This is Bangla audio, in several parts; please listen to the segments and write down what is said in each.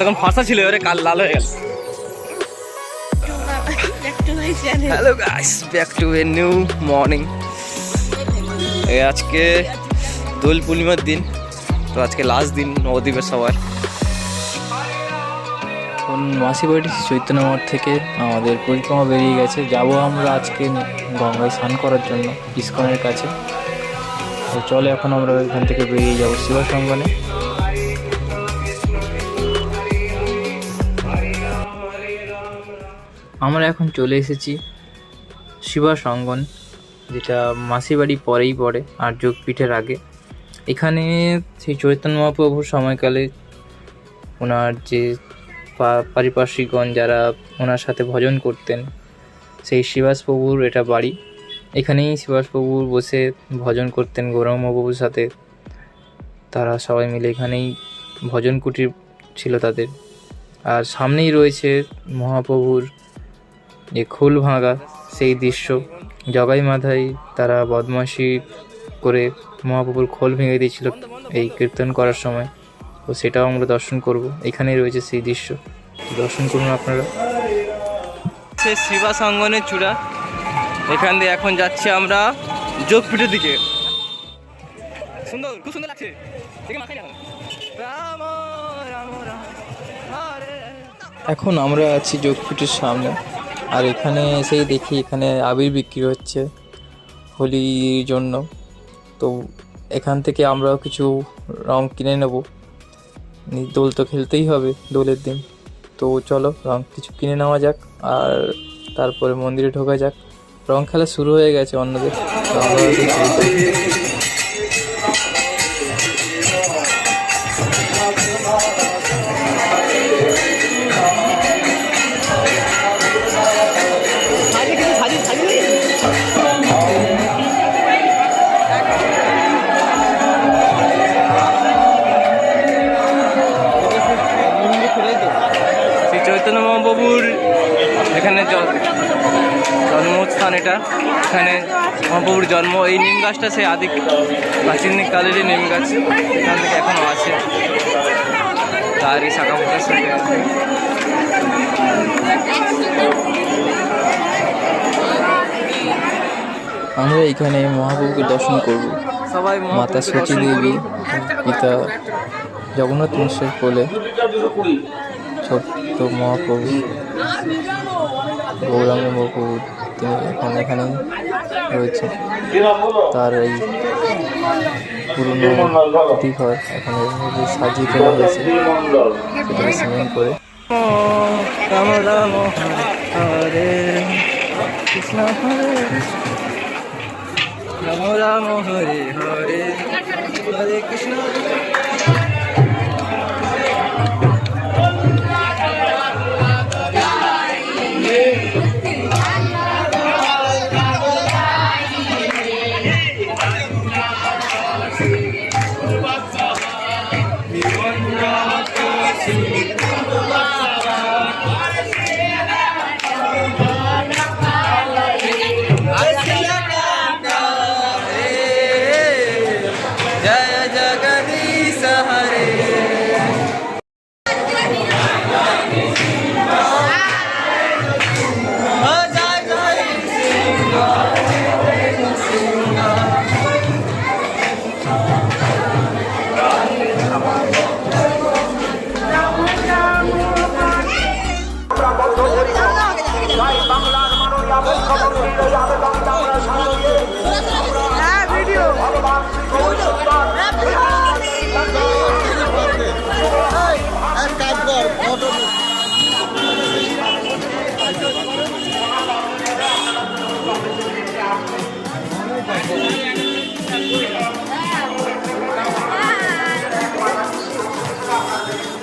এতক্ষণ ফাঁসা ছিল, এবারে কাল লাল হয়ে গেল। Hello guys back to a new morning আজকে দোল পূর্ণিমার দিন, তো আজকে লাস্ট দিন, নবদ্বীপের সবার। এখন মাসি বাড়ি চৈতন্য মঠ থেকে আমাদের পরিক্রমা বেরিয়ে গেছে। যাব আমরা আজকে গঙ্গায় স্নান করার জন্য, ইস্কনের কাছে। তো চলে এখন আমরা এখান থেকে বেরিয়ে যাব শিবা সঙ্গনে আমরা এখন চলে এসেছি শিবা সঙ্গন যেটা মাসি বাড়ি পরেই পড়ে, আর যোগপীঠের আগে। এখানে সেই চৈতন্য মহাপ্রভুর সময়কালে ওনার যে পারিপার্শ্বিকগণ যারা ওনার সাথে ভজন করতেন, সেই শিবাস প্রভুর এটা বাড়ি। এখানেই শিবাস প্রভুর বসে ভজন করতেন গৌরমবাবুর সাথে। তারা সবাই মিলে এখানেই ভজন কুটির ছিল তাদের। আর সামনেই রয়েছে মহাপ্রভুর যে খোল ভাঙা সেই দৃশ্য। জগাই মাথায় তারা বদমাশি করে মহাপ্রভুর খোল ভেঙে দিয়েছিল এই কীর্তন করার সময়। তো সেটাও আমরা দর্শন করব। এখানেই রয়েছে সেই দৃশ্য। দর্শন করুন আপনারা। সে শিবা সঙ্গনের চূড়া। এখান দিয়ে এখন যাচ্ছি আমরা যোগপীঠের দিকে। সুন্দর খুব সুন্দর লাগছে। এখন আমরা আছি যোগপীঠের সামনে। আর এখানে এসেই দেখি এখানে আবির বিক্রি হচ্ছে হোলির জন্য। তো এখান থেকে আমরাও কিছু রং কিনে নেব। দোল তো খেলতেই হবে দোলের দিন। তো চলো রং কিছু কিনে নেওয়া যাক আর তারপরে মন্দিরে ঢোকা যাক। রং খেলা শুরু হয়ে গেছে অন্যদের। এটা এখানে মহাপ্রভুর জন্ম। এই নিম গাছটা সেই আদি প্রাচীন কালেরই নিম গাছ। এখান থেকে এখনও আছে। তারই শাখা পোকার আছে। আমরা এখানে মহাপ্রভুকে দর্শন করব। সবাই মাতা সচী দেবী পিতা জগন্নাথ মিশ্রের কোলে ছোট্ট মহাপ্রভু গৌরাঙ্গ মহাপ্রভু। তিনি এখন এখানে রয়েছে। তার এই পুরনো ঘর এখন সাজিয়ে তোলা হয়েছে, সেটাকে সিমেন্ট করে। রাম রাম হরে কৃষ্ণ হরে রাম রাম হরে হরে হরে কৃষ্ণ।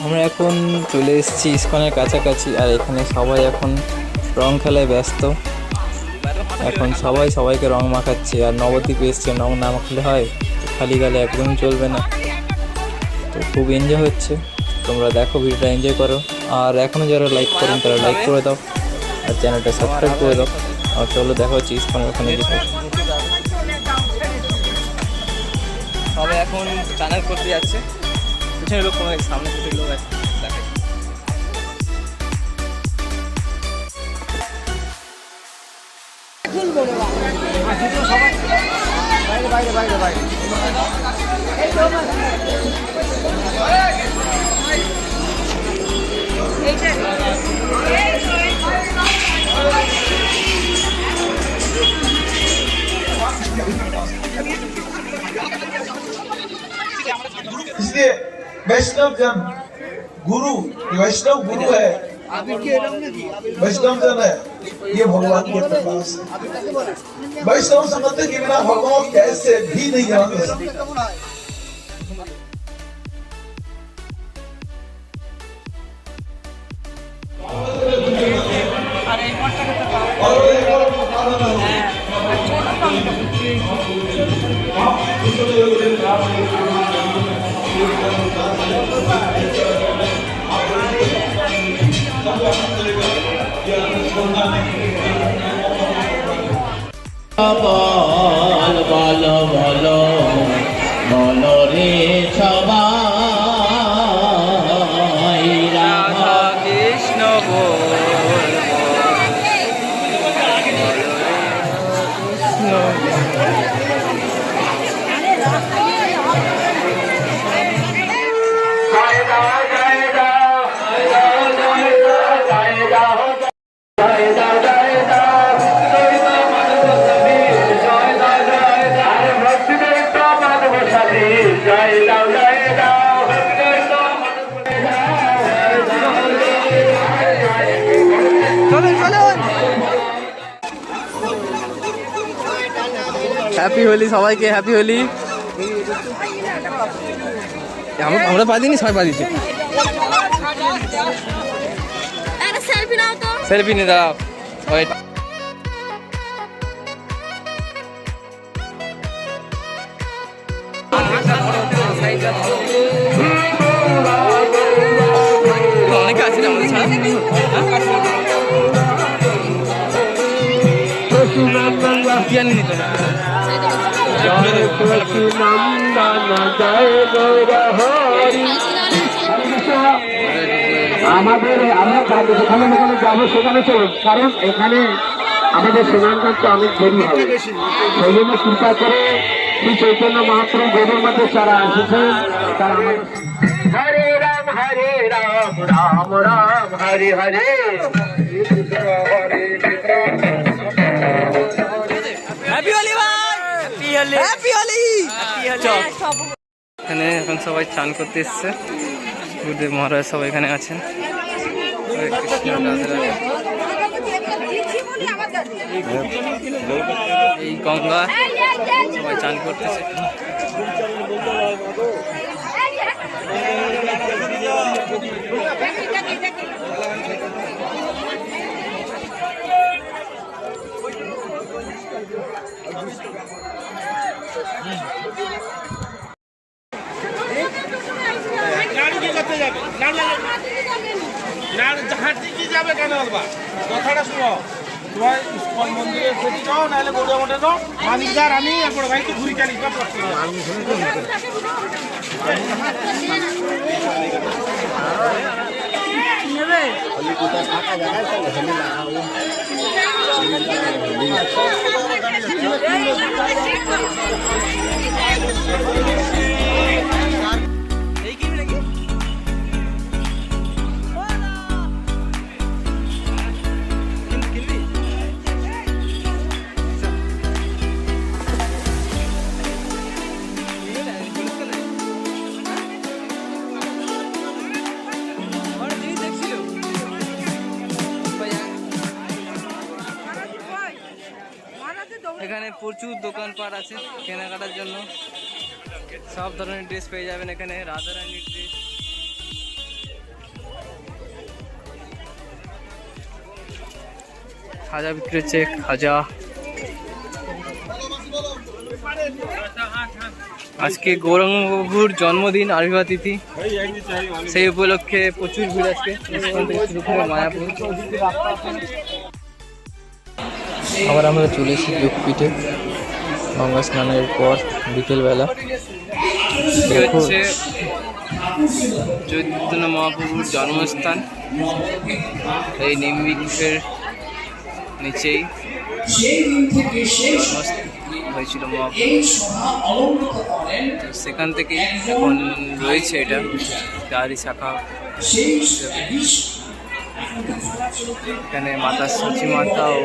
আমরা এখন চলে এসেছি ইস্কনের কাছাকাছি আর এখানে সবাই এখন রং খেলায় ব্যস্ত। এখন সবাই সবাইকে রং মাখাচ্ছে, আর নবদ্বীপ এসছে রং না মাখলে হয়? খালি গালে একদমই চলবে না। তো খুব এনজয় হচ্ছে। তোমরা দেখো ভিডিওটা এনজয় করো। আর এখনও যারা লাইক করেন, তারা লাইক করে দাও। আর চ্যানেলটা সাবস্ক্রাইব করে দাও। আর চলো দেখা হচ্ছে ইস্কনের ওখানে গিয়ে। সবাই এখন টানেল করতে যাচ্ছে। পিছনে লোক সামনে লোক আছে। इसलिए वैष्णव जन गुरु वैष्णव गुरु है वैष्णव जन है। ये भगवान के प्रकाश है। वैष्णव समझते कि बिना भगवान कैसे भी नहीं जानते Opo. হোলি সবাইকে হ্যাপি হোলি। আমরা পা দিইনি সবাই পা দিচ্ছে সেলফি নিয়ে দাঁড়াও। ওয়েট অনেকে আছে আমাদের ছাড়া জ্ঞান নিত না আমাদের আমরা যাব যেখানে যেখানে যাব সেখানে চলুন। কারণ এখানে আমাদের স্নানকান্ত অনেক দেরি হবে। সেই জন্য চিন্তা করে শ্রী চৈতন্য মহাপ্রভু গরুর মধ্যে যারা এসেছেন তারা হরে রাম হরে রাম রাম রাম হরে হরে। এখানে এখন সবাই চান করতে এসছে। গুরুদেব মহারাজ সবাই এখানে আছেন। এই গঙ্গা সবাই চান করতেছে। না না হাঁটি কি যাবে কেন বলবা কথাটা শুনো তোমার ইস্কন মন্দিরে সেটি যাও নাহলে গৌড়া মঠে যাও মানিকদার আমি এরপর ভাই তো ঘুরি চালিস বা Ei, এখানে প্রচুর দোকানপাট আছে কেনাকাটার জন্য। সব ধরনের ড্রেস পেয়ে যাবেন এখানে, রাধারানীর ড্রেস খাজা বিক্রি হচ্ছে খাজা। আজকে গৌরঙ্গবাবুর জন্মদিন, আবির্ভাব তিথি। সেই উপলক্ষে প্রচুর ভিড় আজকে। মায়াপুর। আবার আমরা চলে এসেছি যোগপীঠে গঙ্গা স্নানের পর বিকেলবেলা। হচ্ছে চৈতন্য মহাপ্রভুর জন্মস্থান। এই নিম্বিক্ষের নিচেই হয়েছিল মহাপ্রভু সেখান থেকে এখন রয়েছে এটা চারি শাখা। এখানে মাতা সচি মাতা ও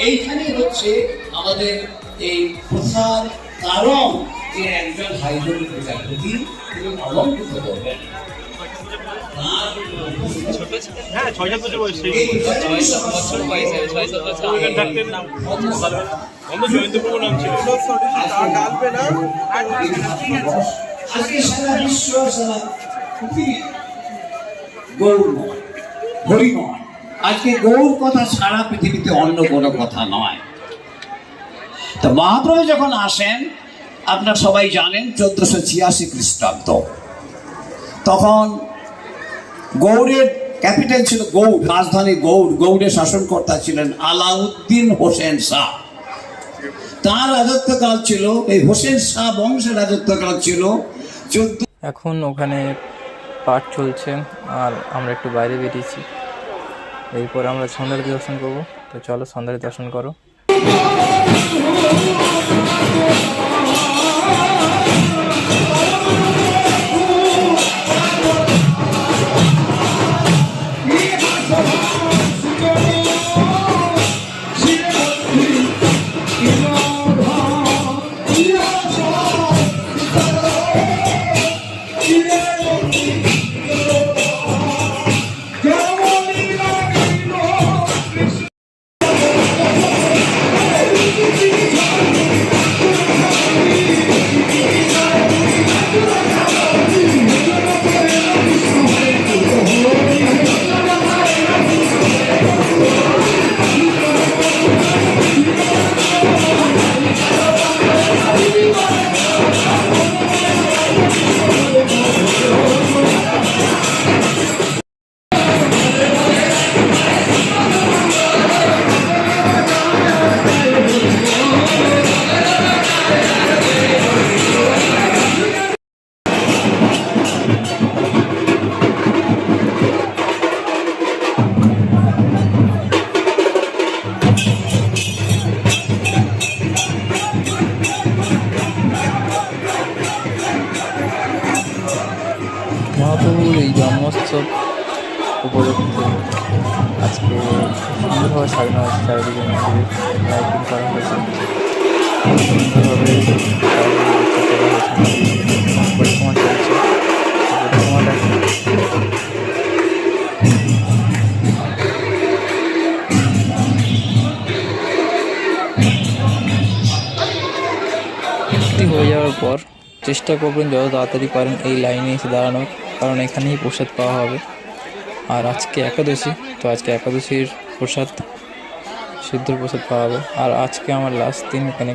এইখানে হচ্ছে আমাদের এই প্রথার কারণ যে একজন হাইজেন বিচারপতি তিনি অলঙ্কৃত করবেন হ্যাঁ ছয় সাত বছর বয়স এই আমাদের জয়ন্তপ্রভু নাম ছিল আজকে সারা বিশ্ব সারা পৃথিবী গৌরময়, হরিময়। আজকে গৌর কথা সারা পৃথিবীতে অন্য কোনো কথা নয়। তো মহাপ্রভু যখন আসেন, আপনার সবাই জানেন চোদ্দশো ছিয়াশি খ্রিস্টাব্দ। তখন গৌড়ের ক্যাপিটাল ছিল গৌড় রাজধানী গৌড় গৌড়ের শাসনকর্তা ছিলেন আলাউদ্দিন হোসেন শাহ। তার রাজত্বকাল ছিল, এই হোসেন শাহ বংশের রাজত্বকাল ছিল চোদ্দ এখন ওখানে পাঠ চলছে, আর আমরা একটু বাইরে বেরিয়েছি। এরপর আমরা সন্ধ্যার দর্শন করব। তো চলো সন্ধ্যার দর্শন করো। চারিদিকে লাইটিং করা হয়েছে। সুন্দরভাবে হয়ে যাওয়ার পর চেষ্টা করবেন যত তাড়াতাড়ি পারেন এই লাইনে এসে দাঁড়ানোর, কারণ এখানেই প্রসাদ পাওয়া হবে। আর আজকে একাদশী, তো আজকে একাদশীর প্রসাদ সিদ্ধ প্রসাদ পাওয়া হবে আর আজকে আমার লাস্ট দিন এখানে